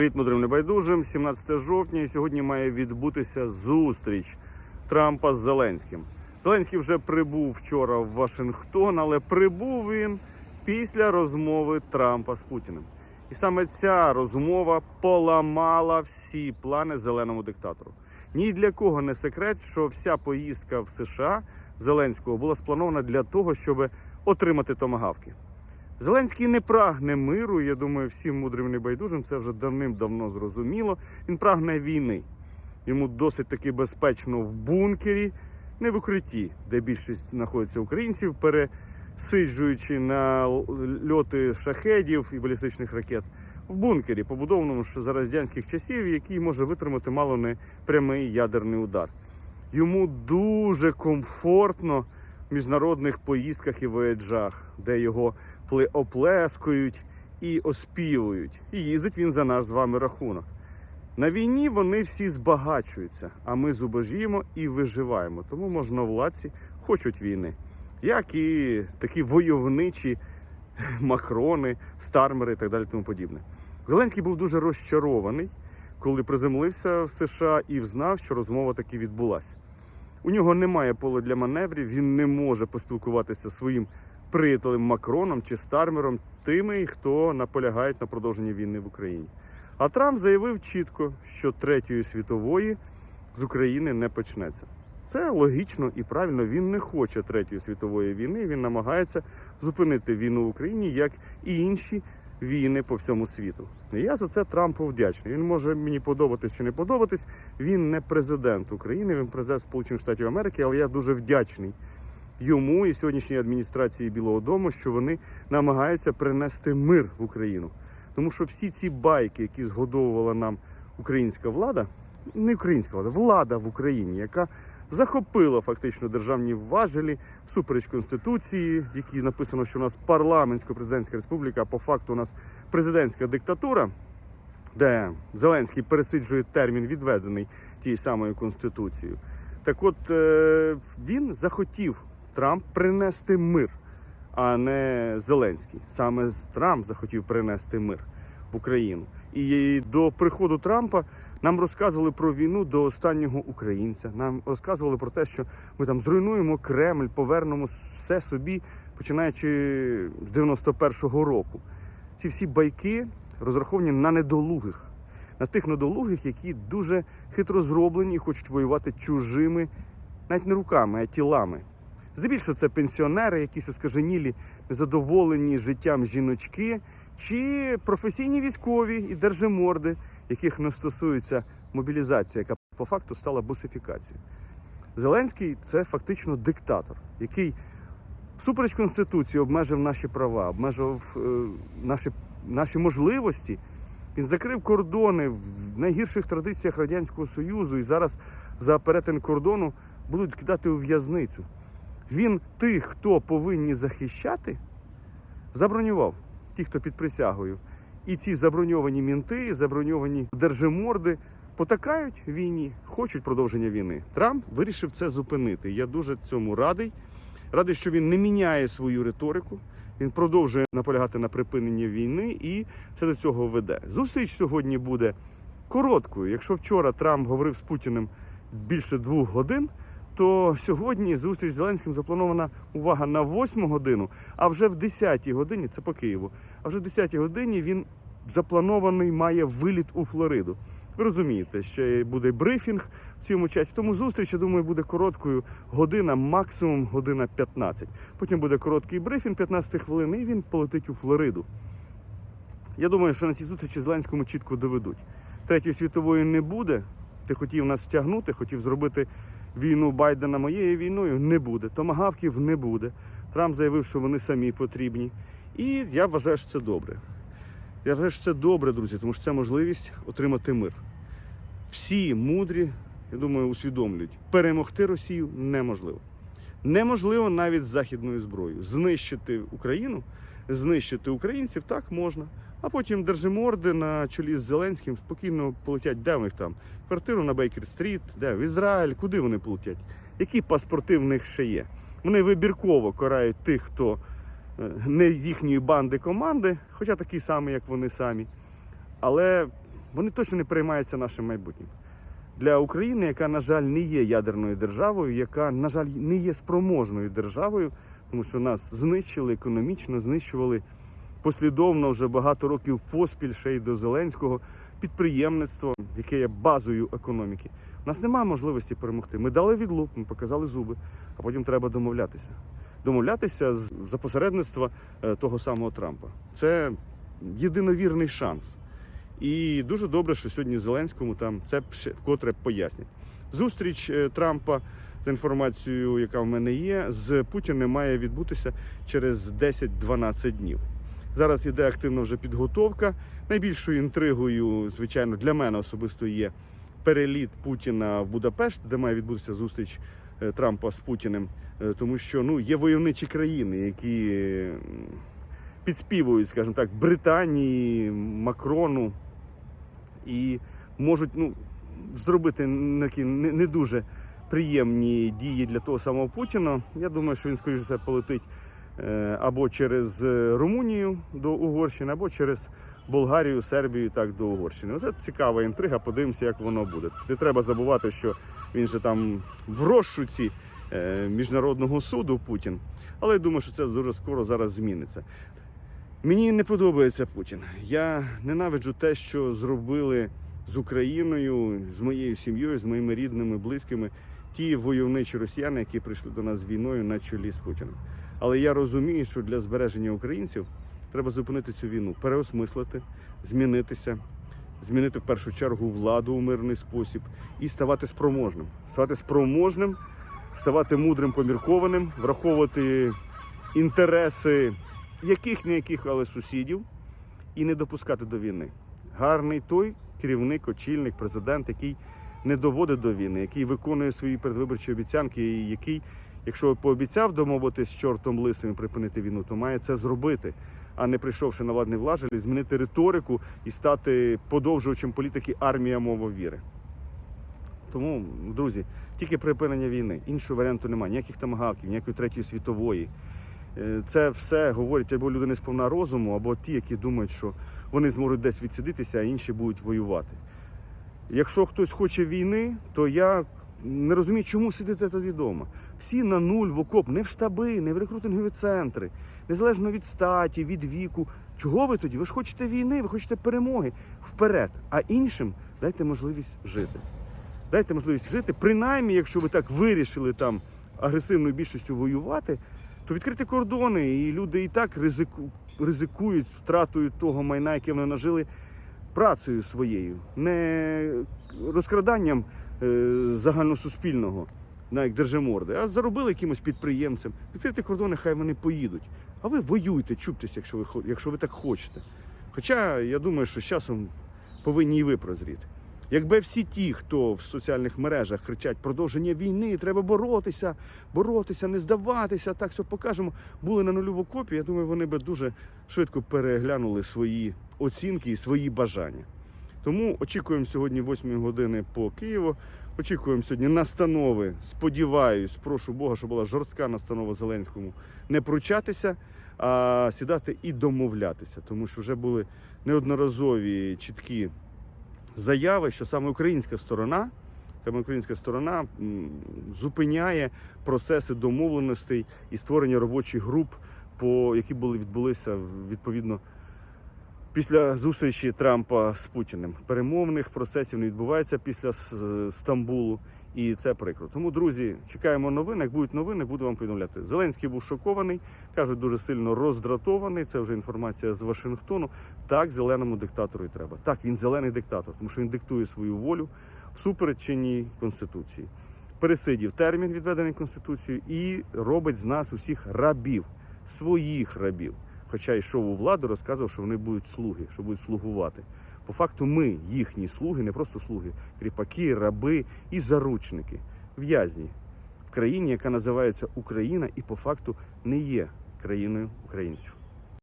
Привіт, мудрим небайдужим. 17 жовтня і сьогодні має відбутися зустріч Трампа з Зеленським. Зеленський вже прибув вчора в Вашингтон, але прибув він після розмови Трампа з Путіним. І саме ця розмова поламала всі плани зеленому диктатору. Ні для кого не секрет, що вся поїздка в США Зеленського була спланована для того, щоб отримати томагавки. Зеленський не прагне миру. Я думаю, всім мудрим небайдужим це вже давним-давно зрозуміло. Він прагне війни. Йому досить таки безпечно в бункері, не в укритті, де більшість знаходиться українців, пересиджуючи на льоти шахедів і балістичних ракет. В бункері, побудованому ще за радянських часів, який може витримати мало не прямий ядерний удар. Йому дуже комфортно міжнародних поїздках і вояджах, де його оплескують і оспівують. І їздить він за наш з вами рахунок. На війні вони всі збагачуються, а ми зубожіємо і виживаємо. Тому можновладці хочуть війни, як і такі войовничі макрони, стармери і так далі. Тому подібне. Зеленський був дуже розчарований, коли приземлився в США і взнав, що розмова таки відбулася. У нього немає поля для маневрів, він не може поспілкуватися зі своїм приятелем Макроном чи Стармером, тими, хто наполягають на продовженні війни в Україні. А Трамп заявив чітко, що третьої світової з України не почнеться. Це логічно і правильно. Він не хоче третьої світової війни. Він намагається зупинити війну в Україні, як і інші війни по всьому світу. І я за це Трампу вдячний. Він може мені подобатись чи не подобатись. Він не президент України, він президент Сполучених Штатів Америки, але я дуже вдячний йому і сьогоднішній адміністрації Білого Дому, що вони намагаються принести мир в Україну. Тому що всі ці байки, які згодовувала нам українська влада, не українська влада, влада в Україні, яка захопила фактично державні важелі всупереч конституції, в якій написано, що у нас парламентсько-президентська республіка, а по факту у нас президентська диктатура, де Зеленський пересиджує термін, відведений тією самою конституцією. Так от е, він захотів Трамп принести мир, а не Зеленський. Саме Трамп захотів принести мир в Україну. І до приходу Трампа нам розказували про війну до останнього українця. Нам розказували про те, що ми там зруйнуємо Кремль, повернемо все собі, починаючи з 91-го року. Ці всі байки розраховані на недолугих, на тих недолугих, які дуже хитро зроблені і хочуть воювати чужими, навіть не руками, а тілами. Здебільшого це пенсіонери, якісь оскаженілі, незадоволені життям жіночки, чи професійні військові і держиморди, яких не стосується мобілізація, яка по факту стала бусифікацією. Зеленський це фактично диктатор, який всупереч конституції обмежив наші права, обмежив е, наші, наші можливості. Він закрив кордони в найгірших традиціях Радянського Союзу і зараз за перетин кордону будуть кидати у в'язницю. Він тих, хто повинні захищати, забронював, ті, хто під присягою. І ці заброньовані мінти, заброньовані держиморди потакають війні, хочуть продовження війни. Трамп вирішив це зупинити. Я дуже цьому радий. Радий, що він не міняє свою риторику. Він продовжує наполягати на припиненні війни і це до цього веде. Зустріч сьогодні буде короткою. Якщо вчора Трамп говорив з Путіним більше двох годин, то сьогодні зустріч з Зеленським запланована увага на 8 годину, а вже в 10 годині це по Києву. А вже в 10 годині він запланований має виліт у Флориду. Ви розумієте, ще буде брифінг в цьому часі. Тому зустріч, я думаю, буде короткою година, максимум година 15. Потім буде короткий брифінг 15 хвилин, і він полетить у Флориду. Я думаю, що на цій зустрічі Зеленському чітко доведуть. Третьої світової не буде. Ти хотів нас стягнути, хотів зробити війну Байдена моєю війною. Не буде. Томагавків не буде. Трамп заявив, що вони самі потрібні. І я вважаю, що це добре. Я вважаю, що це добре, друзі, тому що це можливість отримати мир. Всі мудрі, я думаю, усвідомлюють, перемогти Росію неможливо. Неможливо навіть з західною зброєю. Знищити Україну, знищити українців так можна. А потім держиморди на чолі з Зеленським спокійно полетять, де в них там? Квартиру на Бейкер-стріт, де в Ізраїль, куди вони полетять? Які паспорти в них ще є? Вони вибірково карають тих, хто е, не їхньої банди команди, хоча такий самий, як вони самі. Але вони точно не переймаються нашим майбутнім. Для України, яка, на жаль, не є ядерною державою, яка, на жаль, не є спроможною державою, тому що нас знищили економічно, знищували послідовно вже багато років поспіль ще й до Зеленського підприємництво, яке є базою економіки. У нас немає можливості перемогти. Ми дали відлуп, ми показали зуби, а потім треба домовлятися. Домовлятися з- за посередництва е, того самого Трампа. Це єдиновірний шанс. І дуже добре, що сьогодні Зеленському там це вкотре пояснять. Зустріч е, Трампа за інформацією, яка в мене є, з Путіним має відбутися через 10-12 днів. Зараз іде активна вже підготовка. Найбільшою інтригою, звичайно, для мене особисто є переліт Путіна в Будапешт, де має відбутися зустріч е, Трампа з Путіним, Е, тому що ну є войовничі країни, які підспівують, скажімо так, Британії, Макрону і можуть ну, зробити не, дуже приємні дії для того самого Путіна. Я думаю, що він, скоріш за все, полетить або через е, Румунію до Угорщини, або через Болгарію, Сербію, так до Угорщини. Оце цікава інтрига. Подивимося, як воно буде. Не треба забувати, що він же там в розшуці е, міжнародного суду Путін. Але я думаю, що це дуже скоро зараз зміниться. Мені не подобається Путін. Я ненавиджу те, що зробили з Україною, з моєю сім'єю, з моїми рідними, близькими, ті войовничі росіяни, які прийшли до нас війною на чолі з Путіним. Але я розумію, що для збереження українців треба зупинити цю війну, переосмислити, змінитися, змінити в першу чергу владу у мирний спосіб і ставати спроможним. Ставати спроможним, ставати мудрим, поміркованим, враховувати інтереси яких не яких, але сусідів, і не допускати до війни. Гарний той керівник, очільник, президент, який не доводить до війни, який виконує свої передвиборчі обіцянки, і який, якщо пообіцяв домовитись з чортом лисим і припинити війну, то має це зробити, а не прийшовши на владний влажель, змінити риторику і стати подовжувачем політики армія мова віри. Тому, друзі, тільки припинення війни. Іншого варіанту немає. Ніяких тамагавків, ніякої третьої світової. Е, Це все говорять або люди не сповна розуму, або ті, які думають, що вони зможуть десь відсидитися, а інші будуть воювати. Якщо хтось хоче війни, то я не розумію, чому сидите тоді вдома. Всі на нуль в окоп, не в штаби, не в рекрутингові центри, незалежно від статі, від віку. Чого ви тоді? Ви ж хочете війни, ви хочете перемоги вперед, а іншим дайте можливість жити. Дайте можливість жити, принаймні, якщо ви так вирішили там агресивною більшістю воювати, то відкрити кордони, і люди і так ризику, ризикують втратою того майна, яке вони нажили працею своєю, не розкраданням е, загальносуспільного, на як держиморди, а заробили якимось підприємцям. Відкрити кордони, хай вони поїдуть. А ви воюйте, чуптеся, якщо ви, якщо ви так хочете. Хоча я думаю, що з часом повинні і ви прозріти. Якби всі ті, хто в соціальних мережах кричать продовження війни, треба боротися, боротися, не здаватися, так все покажемо, були на нулю в окопі, я думаю, вони би дуже швидко переглянули свої оцінки і свої бажання. Тому очікуємо сьогодні 8 години по Києву. Очікуємо сьогодні настанови. Сподіваюсь, прошу Бога, щоб була жорстка настанова Зеленському не пручатися, а сідати і домовлятися, тому що вже були неодноразові чіткі заяви, що саме українська сторона, саме українська сторона зупиняє процеси домовленостей і створення робочих груп, по які були відбулися відповідно після зустрічі Трампа з Путіним. Перемовних процесів не відбувається після Стамбулу. І це прикро. Тому, друзі, чекаємо новин. Як будуть новини, буду вам повідомляти. Зеленський був шокований, кажуть, дуже сильно роздратований. Це вже інформація з Вашингтону. Так, зеленому диктатору і треба. Так, він зелений диктатор, тому що він диктує свою волю всупереч чинній конституції. Пересидів термін, відведений конституцією, і робить з нас усіх рабів, своїх рабів. Хоча йшов у владу, розказував, що вони будуть слуги, що будуть слугувати. По факту, ми їхні слуги, не просто слуги, кріпаки, раби і заручники, в'язні в країні, яка називається Україна, і по факту не є країною українців.